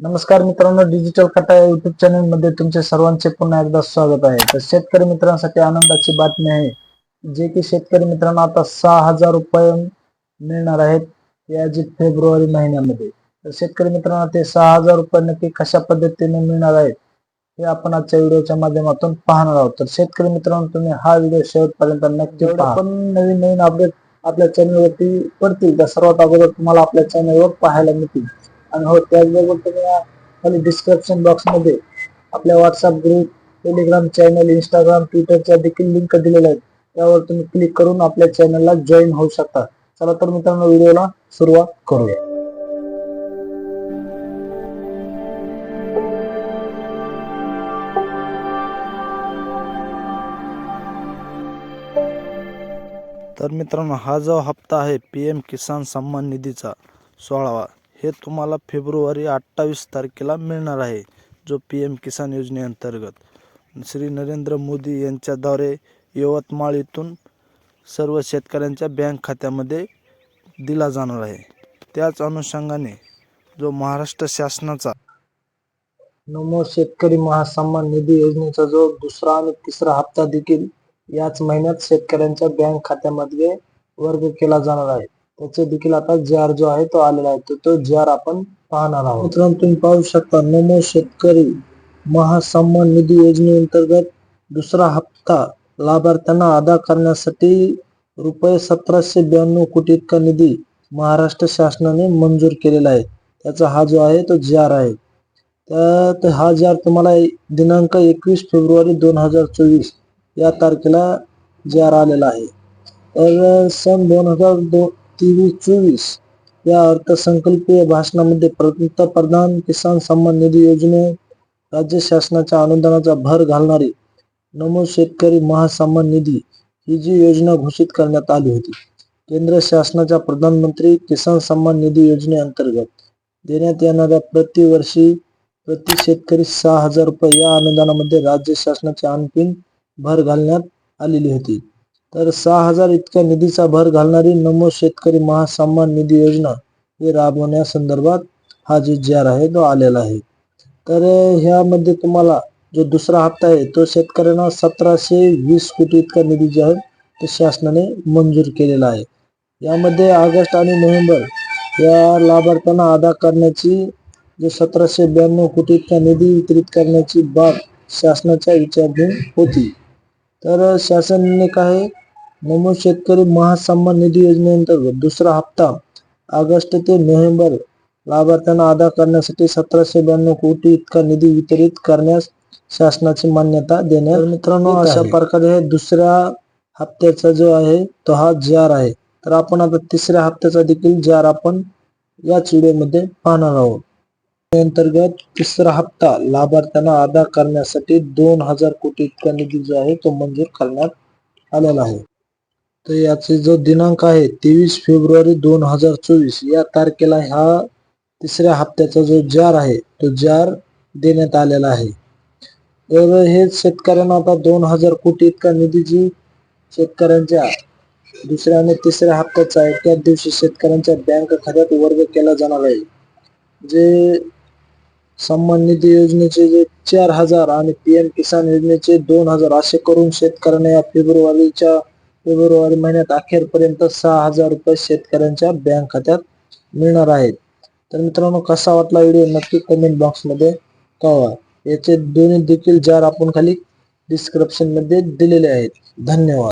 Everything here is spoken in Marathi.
नमस्कार मित्रांनो डिजिटल कटा युट्यूब चॅनलमध्ये तुमचे सर्वांचे पुन्हा एकदा स्वागत आहे. तर शेतकरी मित्रांसाठी आनंदाची बातमी आहे जे की शेतकरी मित्रांनो आता सहा हजार रुपये मिळणार आहेत या जी फेब्रुवारी महिन्यामध्ये. तर शेतकरी मित्रांनो ते सहा हजार रुपये नक्की कशा पद्धतीने मिळणार आहेत हे आपण आजच्या व्हिडिओच्या माध्यमातून पाहणार आहोत. तर शेतकरी मित्रांनो तुम्ही हा व्हिडिओ शेवटपर्यंत नक्की पण नवीन नवीन अपडेट आपल्या चॅनलवरती पडतील. त्या सर्वात अगोदर तुम्हाला आपल्या चॅनलवर पाहायला मिळतील. आणि हो त्याचबरोबर तुम्ही खाली डिस्क्रिप्शन बॉक्समध्ये आपल्या WhatsApp group Telegram channel Instagram ट्विटरच्या देखील लिंक दिलेल्या आहेत. त्यावर तुम्ही क्लिक करून आपल्या चॅनलला जॉईन होऊ शकता. चला तर मित्रांनो व्हिडिओला सुरुवात करूया. तर मित्रांनो हा जो हप्ता आहे पी एम किसान सन्मान निधीचा सोळावा. हे तुम्हाला फेब्रुवारी अठ्ठावीस तारखेला मिळणार आहे जो पी एम किसान योजनेअंतर्गत श्री नरेंद्र मोदी यांच्याद्वारे यवतमाळ इथून सर्व शेतकऱ्यांच्या बँक खात्यामध्ये दिला जाणार आहे. त्याच अनुषंगाने जो महाराष्ट्र शासनाचा नमो शेतकरी महासन्मान निधी योजनेचा जो दुसरा आणि तिसरा हप्ता देखील याच महिन्यात शेतकऱ्यांच्या बँक खात्यामध्ये वर्ग केला जाणार आहे. त्याचे देखील आता जार जो आहे तो आलेला आहे. तर तो जार आपण पाहणार आहोत. मित्रांनो तुम्ही पाहू शकता नमो शेतकरी महासन्मान निधी योजनेअंतर्गत दुसरा हप्ता लाभार्थ्यांना अदा करण्यासाठी रुपये सतराशे ब्याण्णव कोटी इतका निधी महाराष्ट्र शासनाने मंजूर केलेला आहे. त्याचा हा जो आहे तो जार आहे. त्यात हा जार तुम्हाला दिनांक एकवीस फेब्रुवारी दोन हजार चोवीस या तारखेला जार आर आलेला आहे. तर सन दोन हजार दोन तेवीस चोवीस या अर्थसंकल्पीय भाषणामध्ये पंतप्रधान किसान सन्मान निधी योजने राज्य शासनाच्या अनुदानाचा भर घालणारी नमो शेतकरी महासन्मान निधी ही जी योजना घोषित करण्यात आली होती केंद्र शासनाच्या प्रधानमंत्री किसान सन्मान निधी योजनेअंतर्गत देण्यात येणाऱ्या प्रतिवर्षी प्रति शेतकरी सहा हजार रुपये या अनुदानामध्ये राज्य शासनाची आणखीन भर घालण्यात आलेली होती. तर सहा हजार इतक्या निधीचा भर घालणारी नमो शेतकरी महासन्मान निधी योजना ही राबवण्यासंदर्भात हा जो जी आर आहे तो आलेला आहे. तर ह्यामध्ये तुम्हाला जो दुसरा हप्ता आहे तो शेतकऱ्यांना सतराशे वीस कोटी इतका निधी जो आहे तो शासनाने मंजूर केलेला आहे. यामध्ये ऑगस्ट आणि नोव्हेंबर या लाभार्थ्यांना अदा करण्याची जे सतराशे ब्याण्णव कोटी इतका निधी वितरित करण्याची बाब शासनाच्या विचाराधीन होती. तर शासनाने काय नमो शेतकरी महासन्मान निधी योजनेअंतर्गत दुसरा हप्ता ऑगस्ट ते नोव्हेंबर लाभार्थ्यांना अदा करण्यासाठी सतराशे ब्याण्णव कोटी इतका निधी वितरित करण्यास शासनाची मान्यता देण्यात मित्रांनो अशा प्रकारे दुसऱ्या हप्त्याचा जो आहे तो हा जी आर आहे. तर आपण आता तिसऱ्या हप्त्याचा देखील जी आर आपण याच व्हिडिओमध्ये पाहणार आहोत. अंतर्गत तिसरा हप्ता लाभार्थ्यांना अदा करण्यासाठी दोन हजार कोटी इतका निधी जो आहे तो मंजूर करण्यात आलेला आहे. तर याचे जो दिनांक आहे तेवीस फेब्रुवारी दोन हजार चोवीस या तारखेला ह्या तिसऱ्या हप्त्याचा जो जार आहे तो जार देण्यात आलेला आहे. तर हे शेतकऱ्यांना आता दोन हजार कोटी इतका निधी जी शेतकऱ्यांच्या दुसऱ्या आणि तिसऱ्या हप्त्याचा आहे त्याच दिवशी शेतकऱ्यांच्या बँक खात्यात वर्ग केला जाणार आहे. जे सन्मान निधी योजनेचे जे चार हजार आणि पीएम किसान योजनेचे दोन हजार असे करून शेतकऱ्यांना या फेब्रुवारीच्या फेब्रुवारी महिन्यात अखेरपर्यंत सहा हजार रुपये शेतकऱ्यांच्या बँक खात्यात मिळणार आहेत. तर मित्रांनो कसा वाटला व्हिडिओ नक्की कमेंट बॉक्समध्ये कळवा. याचे दोन्ही देखील जार आपण खाली डिस्क्रिप्शनमध्ये दिलेले आहेत. धन्यवाद.